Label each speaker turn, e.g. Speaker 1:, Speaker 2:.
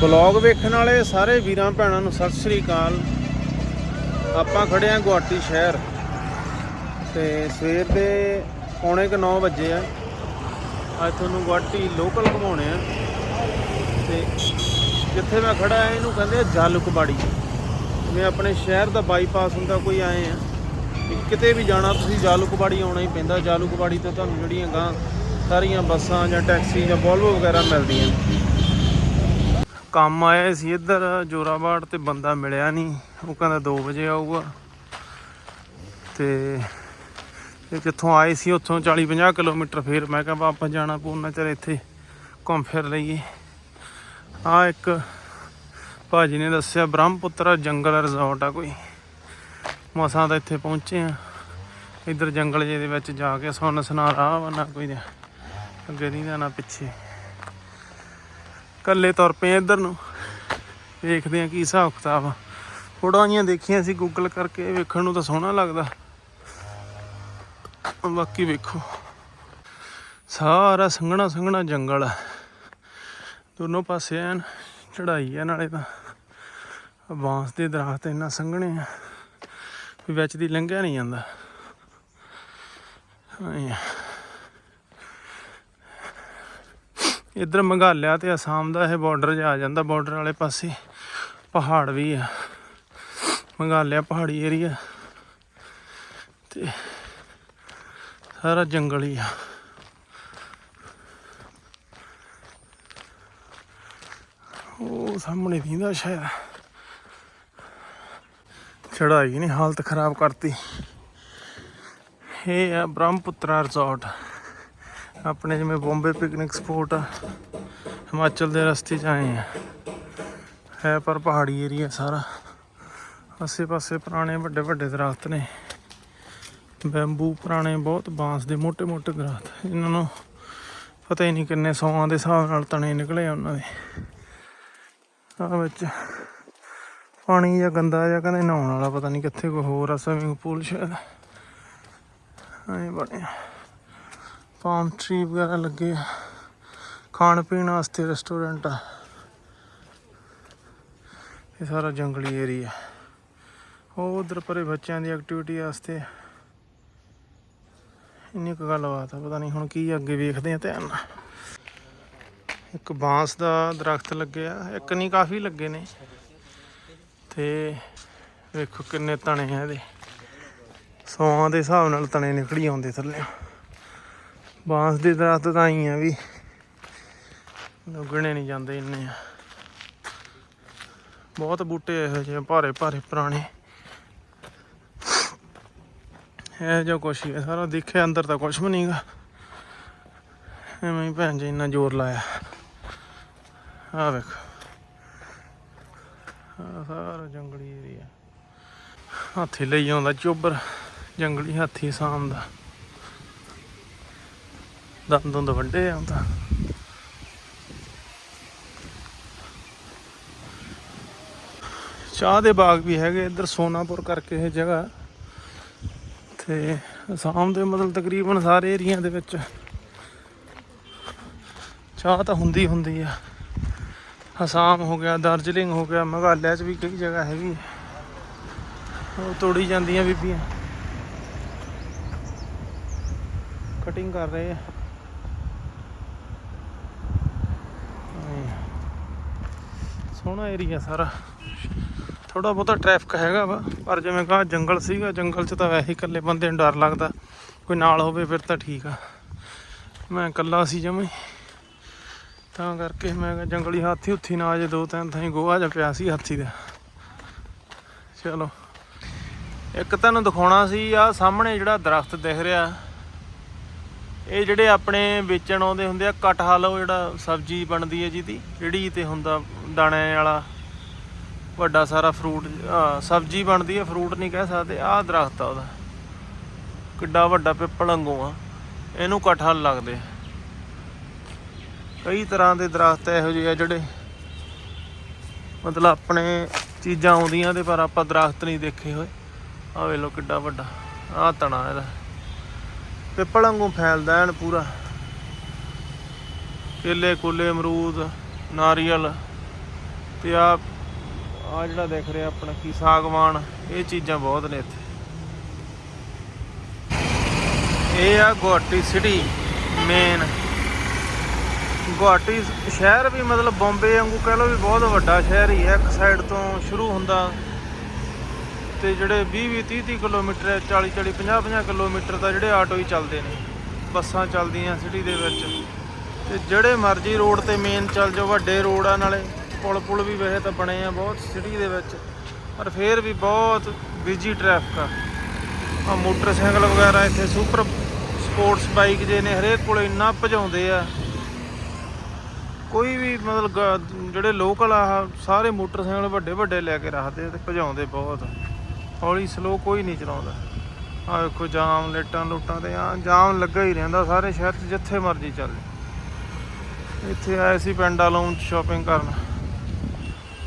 Speaker 1: Blog ਵੇਖਣ ਵਾਲੇ ਸਾਰੇ ਵੀਰਾਂ ਭੈਣਾਂ ਨੂੰ ਸਤਿ ਸ੍ਰੀ ਅਕਾਲ। ਆਪਾਂ ਖੜੇ ਆਂ ਗੁਹਾਟੀ ਸ਼ਹਿਰ। ਤੇ ਸਵੇਰ ਦੇ ਪੌਣੇ ਕੁ 9 ਵਜੇ ਆ। ਅੱਜ ਤੁਹਾਨੂੰ ਗੁਹਾਟੀ ਲੋਕਲ ਘੁਮਾਉਣੇ ਆ। ਤੇ ਜਿੱਥੇ ਮੈਂ ਖੜਾ ਆ, ਇਹਨੂੰ ਕਹਿੰਦੇ ਆ ਜਾਲੁਕਬਾੜੀ। ਜਿਵੇਂ ਆਪਣੇ ਸ਼ਹਿਰ ਦਾ ਬਾਈਪਾਸ ਹੁੰਦਾ, ਕੋਈ ਆਏ ਆ ਵੀ ਕਿਤੇ ਵੀ ਜਾਣਾ, ਤੁਸੀਂ ਜਾਲੁਕਬਾੜੀ ਆਉਣਾ ਹੀ ਪੈਂਦਾ। ਜਾਲੁਕਬਾੜੀ ਤੋਂ ਤੁਹਾਨੂੰ ਜਿਹੜੀਆਂ ਗਾਂ, ਸਾਰੀਆਂ ਬੱਸਾਂ ਜਾਂ ਟੈਕਸੀ ਜਾਂ ਵੋਲਵੋ ਵਗੈਰਾ ਮਿਲਦੀਆਂ। ਕੰਮ ਆਇਆ ਸੀ ਇੱਧਰ, ਜੋਰਾਬਾੜ ਤੇ ਬੰਦਾ ਮਿਲਿਆ ਨਹੀਂ। ਉਹ ਕਹਿੰਦਾ 2 ਵਜੇ ਆਊਗਾ। ਤੇ ਇਹ ਜਿੱਥੋਂ ਆਏ ਸੀ? ਉੱਥੋਂ 40 50 ਕਿਲੋਮੀਟਰ ਫੇਰ। ਮੈਂ ਕਿਹਾ ਵਾਪਸ ਜਾਣਾ ਪੂਨਾ ਚਿਰ ਇੱਥੇ ਘੁੰਮ ਫਿਰ ਲਈਏ। ਆ ਇੱਕ ਭਾਜੀ ਨੇ ਦੱਸਿਆ, ਬ੍ਰਹਮਪੁੱਤਰ ਜੰਗਲ ਰਿਜ਼ੋਰਟ ਆ ਕੋਈ। ਮਸਾਂ ਤਾਂ ਇੱਥੇ ਪਹੁੰਚੇ ਆ। ਇੱਧਰ ਜੰਗਲ ਜੇ ਦੇ ਵਿੱਚ ਜਾ ਕੇ ਸੁੰਨ ਸਨਾ ਰਾਹ ਵਾ, ਨਾ ਕੋਈ ਅੱਗੇ ਨਹੀਂ ਨਾ ਪਿੱਛੇ। ਕੱਲੇ ਤੁਰ ਪਏ ਇੱਧਰ ਨੂੰ। ਵੇਖਦੇ ਆ ਕੀ ਹਿਸਾਬ ਕਿਤਾਬ ਆ। ਫੋਟੋਆਂ ਜੀਆਂ ਦੇਖੀਆਂ ਸੀ ਗੂਗਲ ਕਰਕੇ, ਵੇਖਣ ਨੂੰ ਤਾਂ ਸੋਹਣਾ ਲੱਗਦਾ। ਬਾਕੀ ਵੇਖੋ। ਸਾਰਾ ਸੰਘਣਾ ਸੰਘਣਾ ਜੰਗਲ ਆ। ਦੋਨੋਂ ਪਾਸੇ ਐਨ ਚੜਾਈ ਆ ਨਾਲੇ ਤਾਂ। ਬਾਂਸ ਦੇ ਦਰਖਤ ਇੰਨਾ ਸੰਘਣੇ ਆ ਵੀ ਵਿੱਚ ਦੀ ਲੰਘਿਆ ਨਹੀਂ ਜਾਂਦਾ। ਐਂ ਆ। ਇੱਧਰ ਮੰਗਾਲਿਆ ਤੇ ਅਸਾਮ ਦਾ ਇਹ ਬਾਰਡਰ ਜਾ ਜਾਂਦਾ ਬਾਰਡਰ ਵਾਲੇ ਪਾਸੇ। ਪਹਾੜ ਵੀ ਆ। ਮੰਗਾਲਿਆ ਪਹਾੜੀ ਏਰੀਆ ਤੇ ਸਾਰਾ ਜੰਗਲ ਹੀ ਆ। ਉਹ ਸਾਹਮਣੇ ਦੀਂਦਾ ਸ਼ਾਇਦ। ਚੜਾਈ ਨੇ ਹਾਲਤ ਖਰਾਬ ਕਰਤੀ। ਇਹ ਆ ਬ੍ਰਹਮਪੁੱਤਰਾ ਰਿਜ਼ੋਰਟ ਆਪਣੇ ਜਿਵੇਂ ਬੰਬੇ ਪਿਕਨਿਕ ਸਪੋਟ ਆ, ਹਿਮਾਚਲ ਦੇ ਰਸਤੇ 'ਚ ਆਏ ਆ। ਹੈ ਪਰ ਪਹਾੜੀ ਏਰੀਆ ਸਾਰਾ। ਆਸੇ-ਪਾਸੇ ਪੁਰਾਣੇ ਵੱਡੇ-ਵੱਡੇ ਦਰਖਤ ਨੇ। ਬੈੰਬੂ ਪੁਰਾਣੇ ਬਹੁਤ ਬਾਂਸ ਦੇ ਮੋٹے-ਮੋٹے ਦਰਖਤ। ਇਹਨਾਂ ਨੂੰ ਪਤਾ ਹੀ ਨਹੀਂ ਕਿੰਨੇ ਸੌਆਂ ਦੇ ਹਿਸਾਬ ਨਾਲ ਤਣੇ ਨਿਕਲੇ ਆ ਉਹਨਾਂ ਦੇ। ਆ ਵਿੱਚ ਪਾਣੀ ਜਾਂ ਗੰਦਾ ਜਾਂ ਕਹਿੰਦੇ ਨਹਾਉਣ ਵਾਲਾ, ਪਤਾ ਨਹੀਂ ਕਿੱਥੇ ਕੋਈ ਹੋਰ ਆ ਸਵਿਮਿੰਗ ਪੂਲ ਸ਼ਾਇਦ। ਐਂ ਬਣਿਆ। ਪਾਮ ਟਰੀ ਵਗੈਰਾ ਲੱਗੇ ਆ। ਖਾਣ ਪੀਣ ਵਾਸਤੇ ਰੈਸਟੋਰੈਂਟ ਆ। ਇਹ ਸਾਰਾ ਜੰਗਲੀ ਏਰੀਆ ਉਹ ਉਧਰ ਪਰੇ ਬੱਚਿਆਂ ਦੀ ਐਕਟੀਵਿਟੀ ਵਾਸਤੇ। ਇੰਨੀ ਕੁ ਗੱਲਬਾਤ ਆ, ਪਤਾ ਨਹੀਂ ਹੁਣ ਕੀ ਅੱਗੇ ਵੇਖਦੇ ਆ ਧਿਆਨ ਨਾਲ। ਇੱਕ ਬਾਂਸ ਦਾ ਦਰਖਤ ਲੱਗਿਆ ਇੱਕ ਨਹੀਂ, ਕਾਫੀ ਲੱਗੇ ਨੇ। ਤੇ ਵੇਖੋ ਕਿੰਨੇ ਤਣੇ ਆ ਇਹਦੇ। ਸੌਆਂ ਦੇ ਹਿਸਾਬ ਨਾਲ ਤਣੇ ਨਿਕਲੀ ਆਉਂਦੇ ਥੱਲੇ। ਬਾਂਸ ਦੇ ਦਰਖਤ ਤਾਂ ਹੀ ਆ ਵੀ। ਲੁਗਣੇ ਨਹੀਂ ਜਾਂਦੇ ਇੰਨੇ। ਆ ਬਹੁਤ ਬੂਟੇ ਇਹੋ ਜਿਹੇ, ਭਾਰੇ ਭਾਰੇ ਪੁਰਾਣੇ। ਇਹ ਜੋ ਕੁਛ ਹੀ ਸਾਰਾ ਦੇਖਿਆ, ਅੰਦਰ ਤਾਂ ਕੁਛ ਵੀ ਨਹੀਂਗਾ ਐਵੇਂ ਹੀ ਭੈਣ ਜੀ ਇੰਨਾ ਜ਼ੋਰ ਲਾਇਆ। ਆ ਵੇਖ। ਸਾਰਾ ਜੰਗਲੀ ਏਰੀਆ ਹਾਥੀ ਲਈ ਆਉਂਦਾ ਚੋਬਰ। ਜੰਗਲੀ ਹਾਥੀ ਸਾਮ ਦੰਦ ਦੁੰਦ ਵੱਡੇ ਆਉਂਦਾ ਚਾਹ ਦੇ ਬਾਗ ਵੀ ਹੈਗੇ, ਇੱਧਰ ਸੋਨਾਪੁਰ ਕਰਕੇ ਇਹ ਜਗ੍ਹਾ। ਤੇ ਅਸਾਮ ਦੇ ਮਤਲਬ ਤਕਰੀਬਨ ਸਾਰੇ ਏਰੀਆ ਦੇ ਵਿੱਚ ਚਾਹ ਤਾਂ ਹੁੰਦੀ ਹੁੰਦੀ ਆ। ਅਸਾਮ ਹੋ ਗਿਆ, ਦਾਰਜਲਿੰਗ ਹੋ ਗਿਆ, ਮੇਘਾਲਿਆ 'ਚ ਵੀ ਕਈ ਜਗ੍ਹਾ ਹੈਗੀ। ਉਹ ਤੋੜੀ ਜਾਂਦੀਆਂ ਬੀਬੀਆਂ। ਕਟਿੰਗ ਕਰ ਰਹੇ ਆ ਐਂ। ਸੋਹਣਾ ਏਰੀਆ ਸਾਰਾ। ਥੋੜਾ ਬਹੁਤਾ ਟ੍ਰੈਫਿਕ ਹੈਗਾ ਵਾ, ਪਰ ਜਿਵੇਂ ਕਹਾ ਜੰਗਲ ਸੀਗਾ, ਜੰਗਲ 'ਚ ਤਾਂ ਵੈਸੇ ਹੀ ਇਕੱਲੇ ਬੰਦੇ ਨੂੰ ਡਰ ਲੱਗਦਾ। ਕੋਈ ਨਾਲ ਹੋਵੇ ਫਿਰ ਤਾਂ ਠੀਕ ਆ। ਮੈਂ ਇਕੱਲਾ ਸੀ ਜਮੇ ਤਾਂ ਕਰਕੇ ਮੈਂ ਕਿਹਾ ਜੰਗਲੀ ਹਾਥੀ ਉੱਥੀ ਨਾ ਆ ਜੇ ਦੋ ਤਿੰਨ ਥਾਈ ਗੋਹਾ ਜਿਹਾ ਪਿਆ ਸੀ ਹਾਥੀ ਦਾ। ਚਲੋ। ਇੱਕ ਤੁਹਾਨੂੰ ਦਿਖਾਉਣਾ ਸੀ ਆ ਸਾਹਮਣੇ ਜਿਹੜਾ ਦਰਖਤ ਦਿਖ ਰਿਹਾ ਇਹ ਜਿਹੜੇ ਆਪਣੇ ਵੇਚਣ ਆਉਂਦੇ ਹੁੰਦੇ ਆ ਕਟਹਲ ਉਹ ਜਿਹੜਾ ਸਬਜ਼ੀ ਬਣਦੀ ਹੈ ਜਿਹਦੀ, ਜਿਹੜੀ ਤੇ ਹੁੰਦਾ ਦਾਣੇ ਵਾਲਾ, ਵੱਡਾ ਸਾਰਾ ਫਰੂਟ ਸਬਜ਼ੀ ਬਣਦੀ ਹੈ, ਫਰੂਟ ਨਹੀਂ ਕਹਿ ਸਕਦੇ, ਆਹ ਦਰਖਤ ਆ ਉਹਦਾ। ਕਿੱਡਾ ਵੱਡਾ ਪਿੱਪਲ ਵਾਂਗੂ ਆ, ਇਹਨੂੰ ਕਟਹਲ ਲੱਗਦੇ ਕਈ ਤਰ੍ਹਾਂ ਦੇ ਦਰਖਤ ਇਹੋ ਜਿਹੇ ਆ ਜਿਹੜੇ, ਮਤਲਬ ਆਪਣੇ ਚੀਜ਼ਾਂ ਆਉਂਦੀਆਂ ਤੇ ਪਰ ਆਪਾਂ ਦਰਖਤ ਨਹੀਂ ਦੇਖੇ ਹੋਏ। ਆ ਵੇਖ ਲਓ ਕਿੱਡਾ ਵੱਡਾ, ਆਹ ਤਣਾ ਇਹਦਾ। ਪਿੱਪਲ ਵਾਂਗੂ ਫੈਲਦਾ ਐਨ ਪੂਰਾ। ਕੇਲੇ ਕੋਲੇ, ਅਮਰੂਦ, ਨਾਰੀਅਲ ਤੇ ਆ ਆ ਜਿਹੜਾ ਦੇਖ ਰਿਹਾ ਆਪਣਾ ਕੀ ਸਾਗਵਾਨ, ਇਹ ਚੀਜ਼ਾਂ ਬਹੁਤ ਨੇ ਇੱਥੇ। ਇਹ ਆ ਗੁਹਾਟੀ ਸਿਟੀ ਮੇਨ ਗੁਹਾਟੀ ਸ਼ਹਿਰ ਵੀ ਮਤਲਬ ਬੰਬੇ ਵਾਂਗੂ ਕਹਿ ਲਓ ਵੀ ਬਹੁਤ ਵੱਡਾ ਸ਼ਹਿਰ ਹੀ ਹੈ। ਇੱਕ ਸਾਈਡ ਤੋਂ ਸ਼ੁਰੂ ਹੁੰਦਾ ਤੇ ਜਿਹੜੇ 20 20 30 30 ਕਿਲੋਮੀਟਰ ਹੈ 40 40 50 50 ਕਿਲੋਮੀਟਰ ਦਾ ਜਿਹੜੇ ਆਟੋ ਹੀ ਚੱਲਦੇ ਨੇ, ਬੱਸਾਂ ਚੱਲਦੀਆਂ ਸਿਟੀ ਦੇ ਵਿੱਚ। ਤੇ ਜਿਹੜੇ ਮਰਜ਼ੀ ਰੋਡ ਤੇ ਮੇਨ ਚੱਲ ਜਾਓ, ਵੱਡੇ ਰੋਡ ਆ ਨਾਲੇ ਪੁਲ ਪੁਲ ਵੀ ਵੈਸੇ ਤਾਂ ਬਣੇ ਆ ਬਹੁਤ ਸਿਟੀ ਦੇ ਵਿੱਚ, ਪਰ ਫੇਰ ਵੀ ਬਹੁਤ ਬਿਜ਼ੀ ਟ੍ਰੈਫਿਕ ਆ। ਆ ਮੋਟਰਸਾਈਕਲ ਵਗੈਰਾ ਇੱਥੇ ਸੁਪਰ ਸਪੋਰਟਸ ਬਾਈਕ ਜੇ ਨੇ, ਹਰੇਕ ਕੋਲ ਇੰਨਾ ਭਜਾਉਂਦੇ ਆ। ਕੋਈ ਵੀ ਮਤਲਬ ਗ- ਜਿਹੜੇ ਲੋਕਲ ਆ ਸਾਰੇ ਮੋਟਰਸਾਈਕਲ ਵੱਡੇ ਵੱਡੇ ਲੈ ਕੇ ਰੱਖਦੇ ਆ ਤੇ ਭਜਾਉਂਦੇ ਬਹੁਤ। ਹੌਲੀ ਸਲੋ ਕੋਈ ਨਹੀਂ ਚਲਾਉਂਦਾ। ਆ ਵੇਖੋ, ਜਾਮ ਲੇਟਾਂ ਲੁੱਟਾਂ ਤੇ ਆ ਜਾਮ ਲੱਗਾ ਹੀ ਰਹਿੰਦਾ, ਸਾਰੇ ਸ਼ਹਿਰ 'ਚ ਜਿੱਥੇ ਮਰਜ਼ੀ ਚੱਲ। ਇੱਥੇ ਆਏ ਸੀ ਪਿੰਡ ਵਾਲੋਂ ਸ਼ਾਪਿੰਗ ਕਰਨ।